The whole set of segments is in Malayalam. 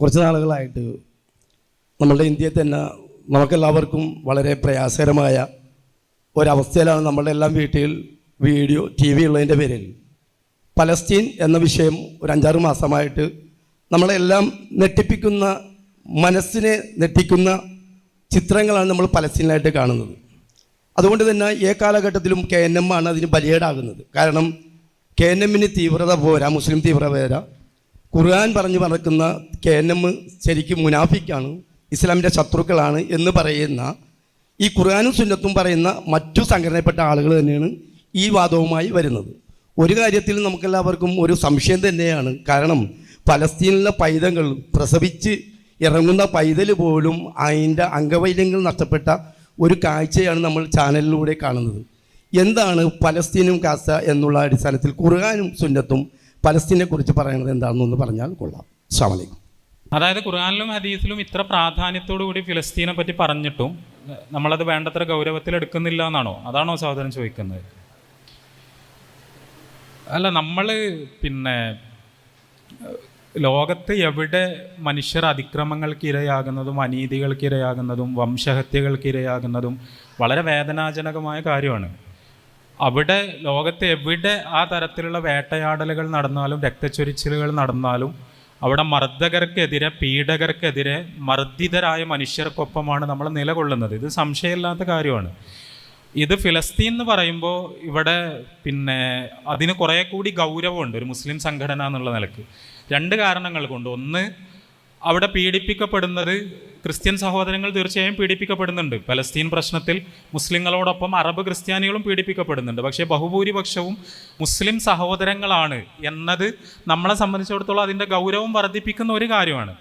കുറച്ച് നാളുകളായിട്ട് നമ്മളുടെ ഇന്ത്യയിൽ തന്നെ നമുക്കെല്ലാവർക്കും വളരെ പ്രയാസകരമായ ഒരവസ്ഥയിലാണ് നമ്മളുടെ എല്ലാം വീട്ടിൽ വീഡിയോ ടി വി ഉള്ളതിന്റെ പേരിൽ. പലസ്തീൻ എന്ന വിഷയം ഒരു അഞ്ചാറ് മാസമായിട്ട് നമ്മളെല്ലാം നെട്ടിപ്പിക്കുന്ന മനസ്സിനെ നെട്ടിക്കുന്ന ചിത്രങ്ങളാണ് നമ്മൾ പലസ്തീനിലായിട്ട് കാണുന്നത്. അതുകൊണ്ട് തന്നെ ഏ കാലഘട്ടത്തിലും കെ എൻ എം ആണ് അതിന് ബലിയേടാകുന്നത്. കാരണം കെ എൻ എമ്മിന് തീവ്രത പോരാ മുസ്ലിം തീവ്രത പോരാ. ഖുർആൻ പറഞ്ഞു പറക്കുന്ന കെ എൻ എം ശരിക്കും മുനാഫിക്കാണ് ഇസ്ലാമിന്റെ ശത്രുക്കളാണ് എന്ന് പറയുന്ന ഈ ഖുർആാനും സുന്നത്തും പറയുന്ന മറ്റു സംഘടനപ്പെട്ട ആളുകൾ തന്നെയാണ് ഈ വാദവുമായി വരുന്നത്. ഒരു കാര്യത്തിൽ നമുക്കെല്ലാവർക്കും ഒരു സംശയം തന്നെയാണ്. കാരണം പലസ്തീനിലെ പൈതങ്ങൾ പ്രസവിച്ച് ഇറങ്ങുന്ന പൈതൽ പോലും അതിന്റെ അംഗവൈദ്യങ്ങൾ നഷ്ടപ്പെട്ട ഒരു കാഴ്ചയാണ് നമ്മൾ ചാനലിലൂടെ കാണുന്നത്. എന്താണ് പലസ്തീനും കാസ എന്നുള്ള അടിസ്ഥാനത്തിൽ ഖുർആാനും സുന്നത്തും പലസ്തീനെ കുറിച്ച് പറയുന്നത് എന്താണെന്നൊന്ന് പറഞ്ഞാൽ കൊള്ളാം. അസ്സാം വലൈക്കും അതായത് ഖുർആാനിലും ഹദീസിലും ഇത്ര പ്രാധാന്യത്തോടു കൂടി ഫിലസ്തീനെ പറ്റി പറഞ്ഞിട്ടും നമ്മളത് വേണ്ടത്ര ഗൗരവത്തിൽ എടുക്കുന്നില്ല എന്നാണോ? അതാണോ സഹോദരൻ ചോദിക്കുന്നത്? അല്ല നമ്മൾ പിന്നെ ലോകത്ത് എവിടെ മനുഷ്യർ അതിക്രമങ്ങൾക്ക് ഇരയാകുന്നതും അനീതികൾക്ക് ഇരയാകുന്നതും വംശഹത്യകൾക്ക് ഇരയാകുന്നതും വളരെ വേദനാജനകമായ കാര്യമാണ്. അവിടെ ലോകത്ത് എവിടെ ആ തരത്തിലുള്ള വേട്ടയാടലുകൾ നടന്നാലും രക്തച്ചൊരിച്ചിലുകൾ നടന്നാലും അവിടെ മർദ്ദകർക്കെതിരെ പീഡകർക്കെതിരെ മർദ്ദിതരായ മനുഷ്യർക്കൊപ്പമാണ് നമ്മൾ നിലകൊള്ളുന്നത്. ഇത് സംശയമില്ലാത്ത കാര്യമാണ്. ഇത് ഫിലസ്തീൻ എന്ന് പറയുമ്പോൾ ഇവിടെ പിന്നെ അതിന് കുറേ കൂടി ഗൗരവമുണ്ട് ഒരു മുസ്ലിം സംഘടന എന്നുള്ള നിലയ്ക്ക്. രണ്ട് കാരണങ്ങൾ കൊണ്ട്. ഒന്ന് അവിടെ പീഡിപ്പിക്കപ്പെടുന്നത് ക്രിസ്ത്യൻ സഹോദരങ്ങൾ തീർച്ചയായും പീഡിപ്പിക്കപ്പെടുന്നുണ്ട്. പലസ്തീൻ പ്രശ്നത്തിൽ മുസ്ലിങ്ങളോടൊപ്പം അറബ് ക്രിസ്ത്യാനികളും പീഡിപ്പിക്കപ്പെടുന്നുണ്ട്. പക്ഷേ ബഹുഭൂരിപക്ഷവും മുസ്ലിം സഹോദരങ്ങളാണ് എന്നത് നമ്മളെ സംബന്ധിച്ചിടത്തോളം അതിന്റെ ഗൗരവം വർദ്ധിപ്പിക്കുന്ന ഒരു കാര്യമാണ്.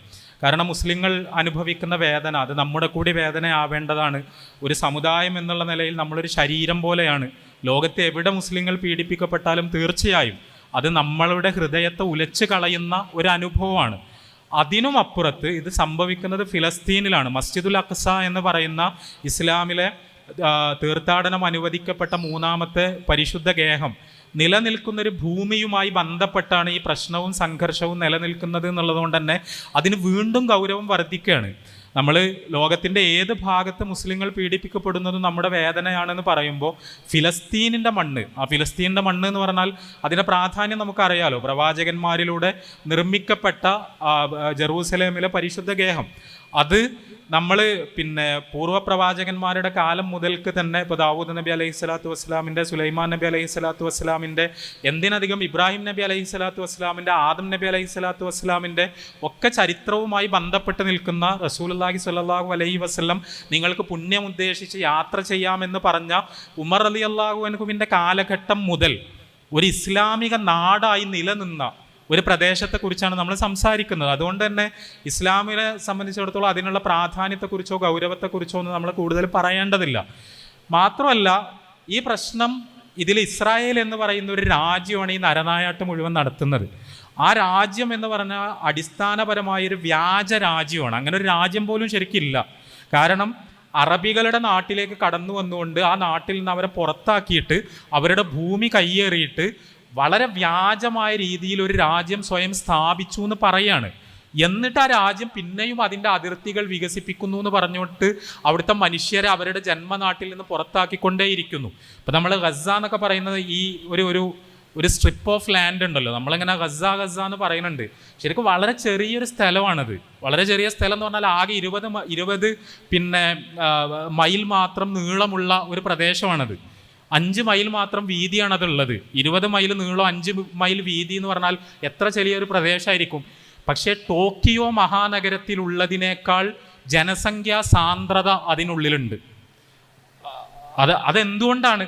കാരണം മുസ്ലിങ്ങൾ അനുഭവിക്കുന്ന വേദന അത് നമ്മുടെ കൂടി വേദന ആവേണ്ടതാണ് ഒരു സമുദായം എന്നുള്ള നിലയിൽ നമ്മളൊരു ശരീരം പോലെയാണ്. ലോകത്തെ എവിടെ മുസ്ലിങ്ങൾ പീഡിപ്പിക്കപ്പെട്ടാലും തീർച്ചയായും അത് നമ്മളുടെ ഹൃദയത്തെ ഉലച്ചു കളയുന്ന ഒരു അനുഭവമാണ്. അതിനും അപ്പുറത്ത് ഇത് സംഭവിക്കുന്നത് ഫിലസ്തീനിലാണ്. മസ്ജിദുൽ അഖ്സ എന്ന് പറയുന്ന ഇസ്ലാമിലെ തീർത്ഥാടനം അനുവദിക്കപ്പെട്ട മൂന്നാമത്തെ പരിശുദ്ധ ഗേഹം. നിലനിൽക്കുന്നൊരു ഭൂമിയുമായി ബന്ധപ്പെട്ടാണ് ഈ പ്രശ്നവും സംഘർഷവും നിലനിൽക്കുന്നത് എന്നുള്ളതുകൊണ്ട് തന്നെ അതിന് വീണ്ടും ഗൗരവം വർദ്ധിക്കുകയാണ്. നമ്മൾ ലോകത്തിന്റെ ഏത് ഭാഗത്ത് മുസ്ലിങ്ങൾ പീഡിപ്പിക്കപ്പെടുന്നത് നമ്മുടെ വേദനയാണെന്ന് പറയുമ്പോൾ ഫിലസ്തീനിന്റെ മണ്ണ്. ആ ഫിലസ്തീനിന്റെ മണ്ണ് എന്ന് പറഞ്ഞാൽ അതിന്റെ പ്രാധാന്യം നമുക്കറിയാലോ. പ്രവാചകന്മാരിലൂടെ നിർമ്മിക്കപ്പെട്ട ജെറൂസലേമിലെ പരിശുദ്ധ ഗേഹം. അത് നമ്മൾ പിന്നെ പൂർവപ്രവാചകന്മാരുടെ കാലം മുതൽക്ക് തന്നെ ഇപ്പോൾ ദാവൂദ് നബി അലൈഹി സ്വലാത്തു വസ്സലാമിന്റെ സുലൈമാൻ നബി അലൈഹി സ്വലാത്തു വസ്സലാമിന്റെ എന്തിനധികം ഇബ്രാഹിം നബി അലൈഹി സ്വലാത്തു വസ്സലാമിന്റെ ആദം നബി അലൈഹി സ്വലാത്തു വസ്സലാമിന്റെ ഒക്കെ ചരിത്രവുമായി ബന്ധപ്പെട്ട് നിൽക്കുന്ന റസൂലുള്ളാഹി സ്വല്ലാഹു അലൈഹി വസ്ലം നിങ്ങൾക്ക് പുണ്യം ഉദ്ദേശിച്ച് യാത്ര ചെയ്യാമെന്ന് പറഞ്ഞ ഉമർ അലി അള്ളാഹു അൻഹുവിന്റെ കാലഘട്ടം മുതൽ ഒരു ഇസ്ലാമിക നാടായി നിലനിന്ന ഒരു പ്രദേശത്തെക്കുറിച്ചാണ് നമ്മൾ സംസാരിക്കുന്നത്. അതുകൊണ്ട് തന്നെ ഇസ്ലാമിനെ സംബന്ധിച്ചിടത്തോളം അതിനുള്ള പ്രാധാന്യത്തെക്കുറിച്ചോ ഗൗരവത്തെക്കുറിച്ചോ ഒന്നും നമ്മൾ കൂടുതൽ പറയേണ്ടതില്ല. മാത്രമല്ല ഈ പ്രശ്നം ഇതിൽ ഇസ്രായേൽ എന്ന് പറയുന്ന ഒരു രാജ്യമാണ് ഈ നരനായാട്ട് മുഴുവൻ നടത്തുന്നത്. ആ രാജ്യം എന്ന് പറഞ്ഞാൽ അടിസ്ഥാനപരമായൊരു വ്യാജ രാജ്യമാണ്. അങ്ങനെ ഒരു രാജ്യം പോലും ശരിക്കില്ല. കാരണം അറബികളുടെ നാട്ടിലേക്ക് കടന്നു വന്നുകൊണ്ട് ആ നാട്ടിൽ നിന്ന് അവരെ പുറത്താക്കിയിട്ട് അവരുടെ ഭൂമി കയ്യേറിയിട്ട് വളരെ വ്യാജമായ രീതിയിൽ ഒരു രാജ്യം സ്വയം സ്ഥാപിച്ചു എന്ന് പറയാണ്. എന്നിട്ട് ആ രാജ്യം പിന്നെയും അതിന്റെ അതിർത്തികൾ വികസിപ്പിക്കുന്നു എന്ന് പറഞ്ഞുകൊണ്ട് അവിടുത്തെ മനുഷ്യരെ അവരുടെ ജന്മനാട്ടിൽ നിന്ന് പുറത്താക്കിക്കൊണ്ടേയിരിക്കുന്നു. ഇപ്പം നമ്മൾ ഗസ എന്നൊക്കെ പറയുന്നത് ഈ ഒരു ഒരു ഒരു സ്ട്രിപ്പ് ഓഫ് ലാൻഡ് ഉണ്ടല്ലോ. നമ്മളിങ്ങനെ ഗസ ഗസ എന്ന് പറയുന്നുണ്ട്. ശരിക്കും വളരെ ചെറിയൊരു സ്ഥലമാണത്. വളരെ ചെറിയ സ്ഥലം എന്ന് പറഞ്ഞാൽ ആകെ ഇരുപത് ഇരുപത് പിന്നെ മൈൽ മാത്രം നീളമുള്ള ഒരു പ്രദേശമാണത്. അഞ്ച് മൈൽ മാത്രം വീതിയാണ് അതുള്ളത്. ഇരുപത് മൈൽ നീളം അഞ്ച് മൈൽ വീതി എന്ന് പറഞ്ഞാൽ എത്ര ചെറിയൊരു പ്രദേശമായിരിക്കും. പക്ഷേ ടോക്കിയോ മഹാനഗരത്തിലുള്ളതിനേക്കാൾ ജനസംഖ്യാ സാന്ദ്രത അതിനുള്ളിലുണ്ട്. അത് അതെന്തുകൊണ്ടാണ്?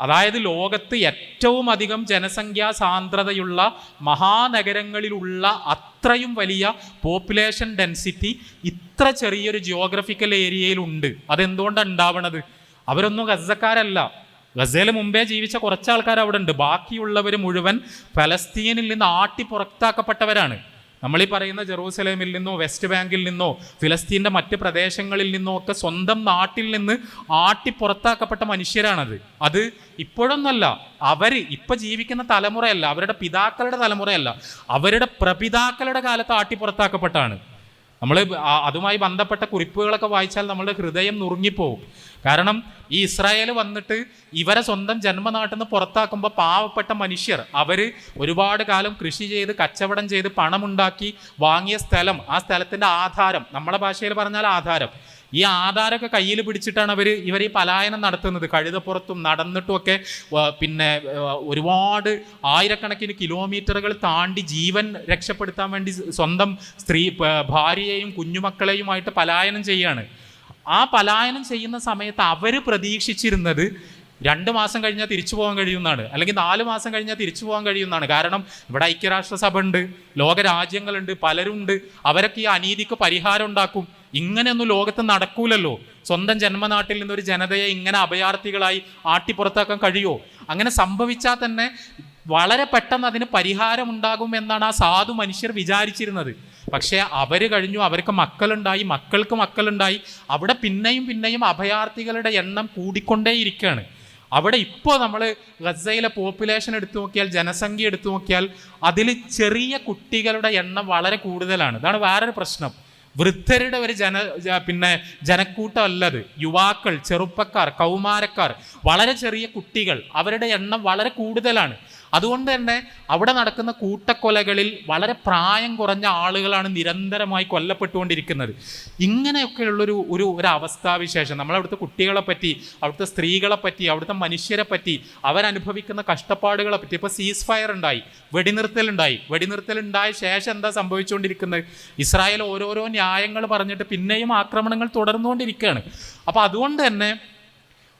അതായത് ലോകത്ത് ഏറ്റവും അധികം ജനസംഖ്യാ സാന്ദ്രതയുള്ള മഹാനഗരങ്ങളിലുള്ള അത്രയും വലിയ പോപ്പുലേഷൻ ഡെൻസിറ്റി ഇത്ര ചെറിയൊരു ജിയോഗ്രഫിക്കൽ ഏരിയയിലുണ്ട് അതെന്തുകൊണ്ടാണ് ഉണ്ടാവണത്? അവരൊന്നും ഗസക്കാരല്ല. ഗസയിൽ മുമ്പേ ജീവിച്ച കുറച്ച് ആൾക്കാർ അവിടെ ഉണ്ട് ബാക്കിയുള്ളവർ മുഴുവൻ ഫലസ്തീനിൽ നിന്ന് ആട്ടി പുറത്താക്കപ്പെട്ടവരാണ്. നമ്മൾ ഈ പറയുന്ന ജെറൂസലേമിൽ നിന്നോ വെസ്റ്റ് ബാങ്കിൽ നിന്നോ ഫിലസ്തീന്റെ മറ്റ് പ്രദേശങ്ങളിൽ നിന്നോ ഒക്കെ സ്വന്തം നാട്ടിൽ നിന്ന് ആട്ടി പുറത്താക്കപ്പെട്ട മനുഷ്യരാണത്. അത് ഇപ്പോഴൊന്നല്ല അവർ ഇപ്പം ജീവിക്കുന്ന തലമുറയല്ല അവരുടെ പിതാക്കളുടെ തലമുറയല്ല അവരുടെ പ്രപിതാക്കളുടെ കാലത്ത് ആട്ടി പുറത്താക്കപ്പെട്ടാണ്. നമ്മൾ അതുമായി ബന്ധപ്പെട്ട കുറിപ്പുകളൊക്കെ വായിച്ചാൽ നമ്മളുടെ ഹൃദയം നുറുങ്ങിപ്പോവും. കാരണം ഈ ഇസ്രായേൽ വന്നിട്ട് ഇവരെ സ്വന്തം ജന്മനാട്ടിൽ നിന്ന് പുറത്താക്കുമ്പോൾ പാവപ്പെട്ട മനുഷ്യർ അവർ ഒരുപാട് കാലം കൃഷി ചെയ്ത് കച്ചവടം ചെയ്ത് പണമുണ്ടാക്കി വാങ്ങിയ സ്ഥലം ആ സ്ഥലത്തിന്റെ ആധാരം നമ്മളെ ഭാഷയിൽ പറഞ്ഞാൽ ആധാരം. ഈ ആധാരമൊക്കെ കയ്യിൽ പിടിച്ചിട്ടാണ് അവർ ഇവർ ഈ പലായനം നടത്തുന്നത്. കഴുതപ്പുറത്തും നടന്നിട്ടുമൊക്കെ പിന്നെ ഒരുപാട് ആയിരക്കണക്കിന് കിലോമീറ്ററുകൾ താണ്ടി ജീവൻ രക്ഷപ്പെടുത്താൻ വേണ്ടി സ്വന്തം സ്ത്രീ ഭാര്യയെയും കുഞ്ഞുമക്കളെയുമായിട്ട് പലായനം ചെയ്യാണ്. ആ പലായനം ചെയ്യുന്ന സമയത്ത് അവർ പ്രതീക്ഷിച്ചിരുന്നത് രണ്ട് മാസം കഴിഞ്ഞാൽ തിരിച്ചു പോകാൻ കഴിയുന്നതാണ് അല്ലെങ്കിൽ നാല് മാസം കഴിഞ്ഞാൽ തിരിച്ചു പോകാൻ കഴിയുന്നതാണ് കാരണം ഇവിടെ ഐക്യരാഷ്ട്രസഭ ഉണ്ട് ലോകരാജ്യങ്ങളുണ്ട് പലരുണ്ട്. അവരൊക്കെ ഈ അനീതിക്ക് പരിഹാരം ഉണ്ടാക്കും. ഇങ്ങനെയൊന്നും ലോകത്ത് നടക്കൂലല്ലോ. സ്വന്തം ജന്മനാട്ടിൽ നിന്നൊരു ജനതയെ ഇങ്ങനെ അഭയാർത്ഥികളായി ആട്ടിപ്പുറത്താക്കാൻ കഴിയുമോ അങ്ങനെ സംഭവിച്ചാൽ തന്നെ വളരെ പെട്ടെന്ന് അതിന് പരിഹാരം ഉണ്ടാകും എന്നാണ് ആ സാധു മനുഷ്യർ വിചാരിച്ചിരുന്നത്. പക്ഷേ അവർ കഴിഞ്ഞു അവർക്ക് മക്കളുണ്ടായി മക്കൾക്ക് മക്കളുണ്ടായി. അവിടെ പിന്നെയും പിന്നെയും അഭയാർത്ഥികളുടെ എണ്ണം കൂടിക്കൊണ്ടേയിരിക്കുകയാണ്. അവിടെ ഇപ്പോൾ നമ്മൾ ഗസയിലെ പോപ്പുലേഷൻ എടുത്തു നോക്കിയാൽ ജനസംഖ്യ എടുത്തു നോക്കിയാൽ അതിൽ ചെറിയ കുട്ടികളുടെ എണ്ണം വളരെ കൂടുതലാണ്. ഇതാണ് വേറൊരു പ്രശ്നം. വൃദ്ധരുടെ ഒരു ജന പിന്നെ ജനക്കൂട്ടമല്ലത്. യുവാക്കൾ ചെറുപ്പക്കാർ കൗമാരക്കാർ വളരെ ചെറിയ കുട്ടികൾ അവരുടെ എണ്ണം വളരെ കൂടുതലാണ്. അതുകൊണ്ട് തന്നെ അവിടെ നടക്കുന്ന കൂട്ടക്കൊലകളിൽ വളരെ പ്രായം കുറഞ്ഞ ആളുകളാണ് നിരന്തരമായി കൊല്ലപ്പെട്ടുകൊണ്ടിരിക്കുന്നത്. ഇങ്ങനെയൊക്കെയുള്ളൊരു ഒരു ഒരു അവസ്ഥാവിശേഷം നമ്മളവിടുത്തെ കുട്ടികളെ പറ്റി അവിടുത്തെ സ്ത്രീകളെ പറ്റി അവിടുത്തെ മനുഷ്യരെ പറ്റി അവരനുഭവിക്കുന്ന കഷ്ടപ്പാടുകളെ പറ്റി. ഇപ്പോൾ സീസ് ഫയർ ഉണ്ടായി വെടിനിർത്തലുണ്ടായി. വെടിനിർത്തലുണ്ടായ ശേഷം എന്താ സംഭവിച്ചുകൊണ്ടിരിക്കുന്നത്? ഇസ്രായേൽ ഓരോരോ ന്യായങ്ങൾ പറഞ്ഞിട്ട് പിന്നെയും ആക്രമണങ്ങൾ തുടർന്നുകൊണ്ടിരിക്കുകയാണ്. അപ്പോൾ അതുകൊണ്ട് തന്നെ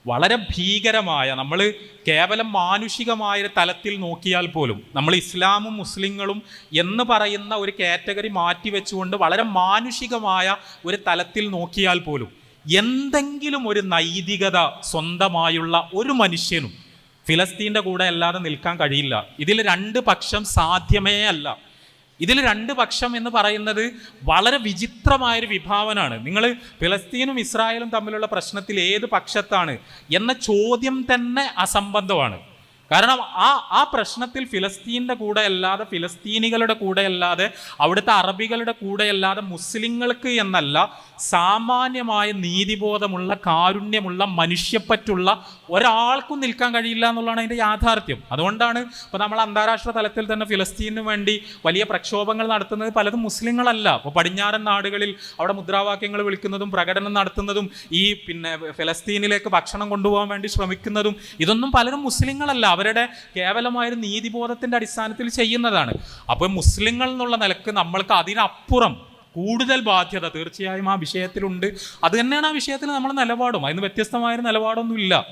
വളരെ ഭീകരമായ നമ്മൾ കേവലം മാനുഷികമായ തലത്തിൽ നോക്കിയാൽ പോലും നമ്മൾ ഇസ്ലാമും മുസ്ലിങ്ങളും എന്ന് പറയുന്ന ഒരു കാറ്റഗറി മാറ്റി വെച്ചുകൊണ്ട് വളരെ മാനുഷികമായ ഒരു തലത്തിൽ നോക്കിയാൽ പോലും എന്തെങ്കിലും ഒരു നൈതികത സ്വന്തമായുള്ള ഒരു മനുഷ്യനും ഫിലസ്തീന്റെ കൂടെ അല്ലാതെ നിൽക്കാൻ കഴിയില്ല. ഇതിൽ രണ്ട് പക്ഷം സാധ്യമേ അല്ല. ഇതിൽ രണ്ട് പക്ഷം എന്ന് പറയുന്നത് വളരെ വിചിത്രമായൊരു വിഭാവനാണ്. നിങ്ങൾ ഫിലസ്തീനും ഇസ്രായേലും തമ്മിലുള്ള പ്രശ്നത്തിൽ ഏത് പക്ഷത്താണ് എന്ന ചോദ്യം തന്നെ അസംബന്ധമാണ്. കാരണം ആ ആ പ്രശ്നത്തിൽ ഫിലസ്തീന്റെ കൂടെ അല്ലാതെ ഫിലസ്തീനികളുടെ കൂടെ അല്ലാതെ അവിടുത്തെ അറബികളുടെ കൂടെ അല്ലാതെ മുസ്ലിങ്ങൾക്ക് എന്നല്ല സാമാന്യമായ നീതിബോധമുള്ള കാരുണ്യമുള്ള മനുഷ്യപ്പറ്റുള്ള ഒരാൾക്കും നിൽക്കാൻ കഴിയില്ല എന്നുള്ളതാണ് അതിന്റെ യാഥാർത്ഥ്യം. അതുകൊണ്ടാണ് ഇപ്പോൾ നമ്മൾ അന്താരാഷ്ട്ര തലത്തിൽ തന്നെ ഫിലസ്തീനു വേണ്ടി വലിയ പ്രക്ഷോഭങ്ങൾ നടത്തുന്നത് പലതും മുസ്ലിങ്ങളല്ല. ഇപ്പോൾ പടിഞ്ഞാറൻ നാടുകളിൽ അവിടെ മുദ്രാവാക്യങ്ങൾ വിളിക്കുന്നതും പ്രകടനം നടത്തുന്നതും ഈ പിന്നെ ഫിലസ്തീനിലേക്ക് ഭക്ഷണം കൊണ്ടുപോകാൻ വേണ്ടി ശ്രമിക്കുന്നതും ഇതൊന്നും പലരും മുസ്ലിങ്ങളല്ല. അവരുടെ കേവലമായൊരു നീതിബോധത്തിന്റെ അടിസ്ഥാനത്തിൽ ചെയ്യുന്നതാണ്. അപ്പോൾ മുസ്ലിങ്ങൾ എന്നുള്ള നിലയ്ക്ക് നമ്മൾക്ക് അതിനപ്പുറം കൂടുതൽ ബാധ്യത തീർച്ചയായും ആ വിഷയത്തിലുണ്ട്. അത് തന്നെയാണ് ആ വിഷയത്തിൽ നമ്മൾ നിലപാടും. അതിന് വ്യത്യസ്തമായൊരു നിലപാടൊന്നുമില്ല.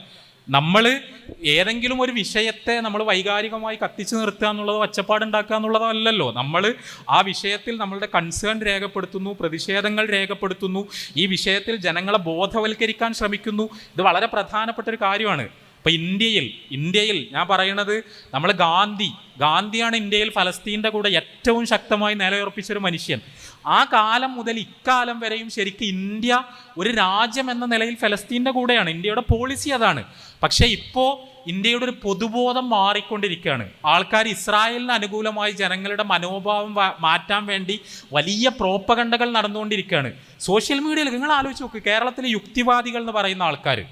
നമ്മൾ ഏതെങ്കിലും ഒരു വിഷയത്തെ നമ്മൾ വൈകാരികമായി കത്തിച്ചു നിർത്തുക എന്നുള്ളതോ ഒച്ചപ്പാടുണ്ടാക്കുക എന്നുള്ളതോ അല്ലല്ലോ. നമ്മൾ ആ വിഷയത്തിൽ നമ്മളുടെ കൺസേൺ രേഖപ്പെടുത്തുന്നു പ്രതിഷേധങ്ങൾ രേഖപ്പെടുത്തുന്നു ഈ വിഷയത്തിൽ ജനങ്ങളെ ബോധവൽക്കരിക്കാൻ ശ്രമിക്കുന്നു. ഇത് വളരെ പ്രധാനപ്പെട്ട ഒരു കാര്യമാണ്. ഇപ്പം ഇന്ത്യയിൽ ഇന്ത്യയിൽ ഞാൻ പറയണത് നമ്മൾ ഗാന്ധി ഗാന്ധിയാണ് ഇന്ത്യയിൽ ഫലസ്തീന്റെ കൂടെ ഏറ്റവും ശക്തമായി നിലയുറപ്പിച്ചൊരു മനുഷ്യൻ. ആ കാലം മുതൽ ഇക്കാലം വരെയും ശരിക്കും ഇന്ത്യ ഒരു രാജ്യം എന്ന നിലയിൽ ഫലസ്തീന്റെ കൂടെയാണ്. ഇന്ത്യയുടെ പോളിസി അതാണ്. പക്ഷേ ഇപ്പോൾ ഇന്ത്യയുടെ ഒരു പൊതുബോധം മാറിക്കൊണ്ടിരിക്കുകയാണ്. ആൾക്കാർ ഇസ്രായേലിന് അനുകൂലമായി ജനങ്ങളുടെ മനോഭാവം മാറ്റാൻ വേണ്ടി വലിയ പ്രോപ്പകണ്ടകൾ നടന്നുകൊണ്ടിരിക്കുകയാണ്. സോഷ്യൽ മീഡിയയിൽ നിങ്ങൾ ആലോചിച്ച് നോക്ക് കേരളത്തിലെ യുക്തിവാദികൾ എന്ന് പറയുന്ന ആൾക്കാർ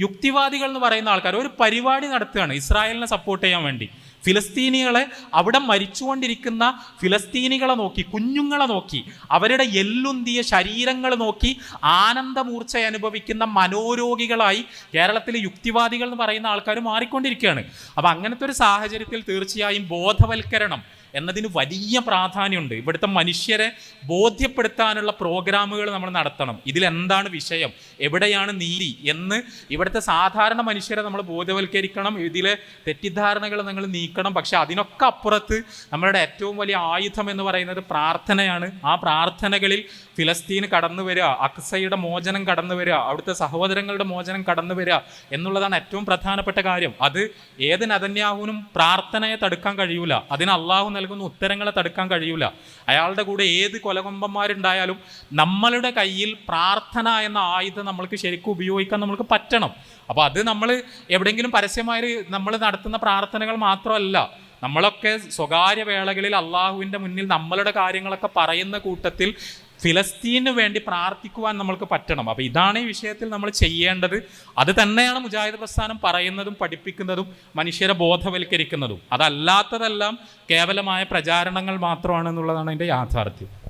യുക്തിവാദികൾ എന്ന് പറയുന്ന ആൾക്കാർ ഒരു പരിപാടി നടത്തുകയാണ് ഇസ്രായേലിനെ സപ്പോർട്ട് ചെയ്യാൻ വേണ്ടി. ഫിലസ്തീനികളെ അവിടെ മരിച്ചുകൊണ്ടിരിക്കുന്ന ഫിലസ്തീനികളെ നോക്കി കുഞ്ഞുങ്ങളെ നോക്കി അവരുടെ എല്ലുന്തിയ ശരീരങ്ങൾ നോക്കി ആനന്ദമൂർച്ച അനുഭവിക്കുന്ന മനോരോഗികളായി കേരളത്തിലെ യുക്തിവാദികൾ എന്ന് പറയുന്ന ആൾക്കാർ മാറിക്കൊണ്ടിരിക്കുകയാണ്. അപ്പം അങ്ങനത്തെ ഒരു സാഹചര്യത്തിൽ തീർച്ചയായും ബോധവൽക്കരണം എന്നതിന് വലിയ പ്രാധാന്യമുണ്ട്. ഇവിടുത്തെ മനുഷ്യരെ ബോധ്യപ്പെടുത്താനുള്ള പ്രോഗ്രാമുകൾ നമ്മൾ നടത്തണം. ഇതിലെന്താണ് വിഷയം? എവിടെയാണ് നീതി എന്ന് ഇവിടുത്തെ സാധാരണ മനുഷ്യരെ നമ്മൾ ബോധവൽക്കരിക്കണം. ഇതിലെ തെറ്റിദ്ധാരണകൾ നിങ്ങൾ നീക്കണം. പക്ഷെ അതിനൊക്കെ അപ്പുറത്ത് നമ്മളുടെ ഏറ്റവും വലിയ ആയുധം എന്ന് പറയുന്നത് പ്രാർത്ഥനയാണ്. ആ പ്രാർത്ഥനകളിൽ ഫിലസ്തീൻ കടന്നു വരിക അക്സയുടെ മോചനം കടന്നു വരിക അവിടുത്തെ സഹോദരങ്ങളുടെ മോചനം കടന്നു വരിക എന്നുള്ളതാണ് ഏറ്റവും പ്രധാനപ്പെട്ട കാര്യം. അത് ഏത് നതന്യാഹുവിനും പ്രാർത്ഥനയെ തടുക്കാൻ കഴിയൂല. അതിന് അള്ളാഹു നൽകുന്ന ഉത്തരങ്ങളെ തടുക്കാൻ കഴിയൂല. അയാളുടെ കൂടെ ഏത് കൊലകൊമ്പന്മാരുണ്ടായാലും നമ്മളുടെ കയ്യിൽ പ്രാർത്ഥന എന്ന ആയുധം നമ്മൾക്ക് ശരിക്കും ഉപയോഗിക്കാൻ നമ്മൾക്ക് പറ്റണം. അപ്പോൾ അത് നമ്മൾ എവിടെയെങ്കിലും പരസ്യമായി നമ്മൾ നടത്തുന്ന പ്രാർത്ഥനകൾ മാത്രമല്ല നമ്മളൊക്കെ സ്വകാര്യ വേളകളിൽ അള്ളാഹുവിന്റെ മുന്നിൽ നമ്മളുടെ കാര്യങ്ങളൊക്കെ പറയുന്ന കൂട്ടത്തിൽ ഫിലസ്തീനു വേണ്ടി പ്രാർത്ഥിക്കുവാൻ നമ്മൾക്ക് പറ്റണം. അപ്പോൾ ഇതാണ് ഈ വിഷയത്തിൽ നമ്മൾ ചെയ്യേണ്ടത്. അത് തന്നെയാണ് മുജാഹിദ് പ്രസ്ഥാനം പറയുന്നതും പഠിപ്പിക്കുന്നതും മനുഷ്യരെ ബോധവൽക്കരിക്കുന്നതും. അതല്ലാത്തതെല്ലാം കേവലമായ പ്രചാരണങ്ങൾ മാത്രമാണെന്നുള്ളതാണ് അതിന്റെ യാഥാർത്ഥ്യം.